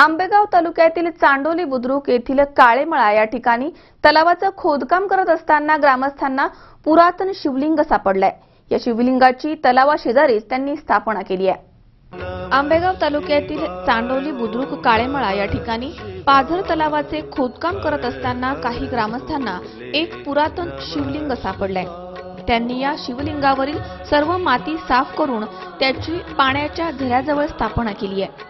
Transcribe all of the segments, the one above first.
आंबेगाव तालुक्यातील चांडोली बुद्रुक येथील काळेमळा या ठिकाणी तलावाचं खोदकाम करत असताना ग्रामस्थांना पुरातन शिवलिंग सापडलाय. या शिवलिंगाची तलावाशेजारीच त्यांनी स्थापना केली आहे. आंबेगाव तालुक्यातील चांडोली बुद्रुक काळेमळा या ठिकाणी पाझर तलावाचे खोदकाम करत असताना काही ग्रामस्थांना एक पुरातन शिवलिंग सापडलंय. त्यांनी या शिवलिंगावरील सर्व माती साफ करून त्याची पाण्याच्या झऱ्याजवळ स्थापना केली आहे.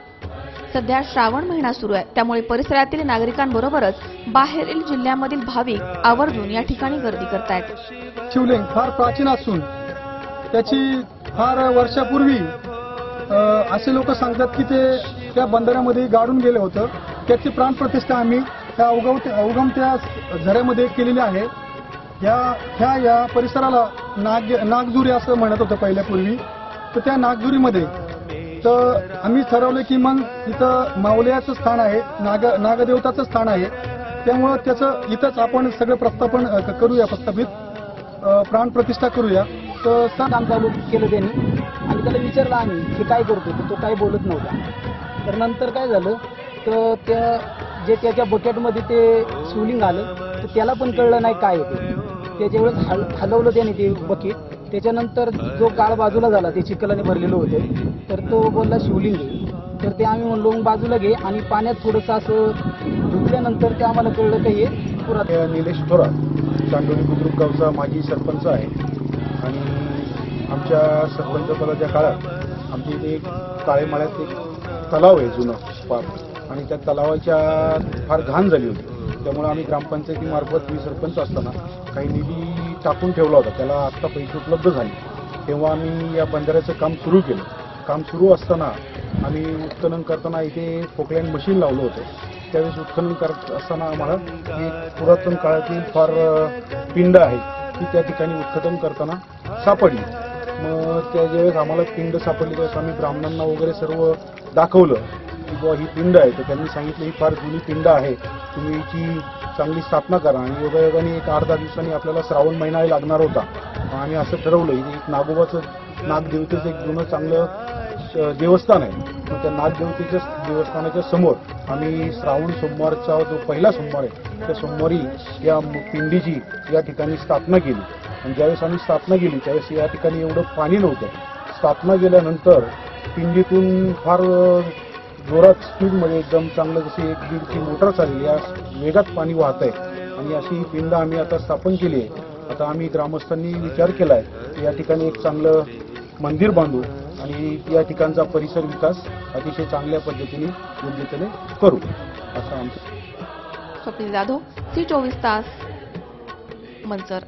सध्या श्रावण महिना सुरू आहे. त्यामुळे परिसरातील नागरिकांबरोबरच बाहेरील जिल्ह्यामधील भाविक आवर्जून या ठिकाणी गर्दी करतायत. शिवलिंग फार प्राचीन असून त्याची फार वर्षापूर्वी असे लोक सांगतात की ते त्या बंदरामध्ये गाडून गेलं होतं. त्याची प्राणप्रतिष्ठा आम्ही त्या अवगम त्या झऱ्यामध्ये केलेली आहे. या ह्या या परिसराला नाग नागजुरी असं म्हणत होतं पहिल्यापूर्वी. तर त्या नागजुरीमध्ये तर आम्ही ठरवलं की मग इथं मावल्याचं स्थान आहे नाग नागदेवताचं स्थान आहे. त्यामुळं त्याचं इथंच आपण सगळं प्रस्थापन करूया प्रस्थापित. प्राण प्राणप्रतिष्ठा करूया. तर सण आमचा चालू केलं त्यांनी. आणि त्याला विचारलं आम्ही की काय करतो तर तो काय बोलत नव्हता. तर नंतर काय झालं तर त्या जे त्याच्या बकेटमध्ये ते शिवलिंग आलं तर त्याला पण कळलं नाही काय आहे ते. हल हलवलं त्याने ते बकेट. त्याच्यानंतर जो काळ बाजूला झाला ते चिखलाने भरलेलं होतं. तर तो बोलला शिवलिंग तर ते आम्ही म्हणलो बाजूला घे आणि पाण्यात थोडंसं असं धुतल्यानंतर ते आम्हाला कळलं की हे पुरात. निलेश थोरात चांदोली बुद्रुक गावचा माजी सरपंच आहे. आणि आमच्या सरपंच पदाच्या काळात आमच्या इथे एक काळेमाळ्यात एक तलाव आहे जुनं फार आणि त्या तलावाच्या फार घाण झाली होती. त्यामुळे आम्ही ग्रामपंचायतीमार्फत मी सरपंच असताना काही निधी टाकून ठेवला होता. त्याला आत्ता पैसे उपलब्ध झाले. तेव्हा आम्ही या बंधाऱ्याचं काम सुरू केलं. काम सुरू असताना आम्ही उत्खनन करताना इथे पोकलँड मशीन लावलं होतं. त्यावेळेस उत्खनन करत असताना आम्हाला एक पुरातन काळातील फार पिंड आहे ती त्या ठिकाणी उत्खनन करताना सापडली. मग त्या ज्यावेळेस आम्हाला पिंड सापडली त्यावेळेस आम्ही ब्राह्मणांना वगैरे सर्व दाखवलं. की बुवा ही पिंड आहे तर त्यांनी सांगितलं ही फार जुनी पिंड आहे तुम्ही ती चांगली स्थापना करा. आणि योगायोगाने एक आठ दहा दिवसांनी आपल्याला श्रावण महिना लागणार होता. आम्ही असं ठरवलं की एक नागोबाचं नागदेवतेचं एक जुनं चांगलं देवस्थान आहे. त्या नागदेवतेच्या देवस्थानाच्या समोर आम्ही श्रावण सोमवारचा जो पहिला सोमवार आहे त्या सोमवारी या पिंडीची या ठिकाणी स्थापना केली. आणि ज्यावेळेस आम्ही स्थापना केली त्यावेळेस या ठिकाणी एवढं पाणी नव्हतं. स्थापना केल्यानंतर पिंडीतून फार जोरात स्पीडमध्ये एकदम चांगलं जशी एक दीडची मोटर चालली या वेगात पाणी वाहत आहे. आणि अशी ही पिंड आम्ही आता स्थापन केली आहे. आता आम्ही ग्रामस्थांनी विचार केला आहे की या ठिकाणी एक चांगलं मंदिर बांधू आणि या ठिकाणचा परिसर विकास अतिशय चांगल्या पद्धतीने योग्यतेने करू. असं आमचं स्वप्नील जाधव सी चोवीस तास मंचर.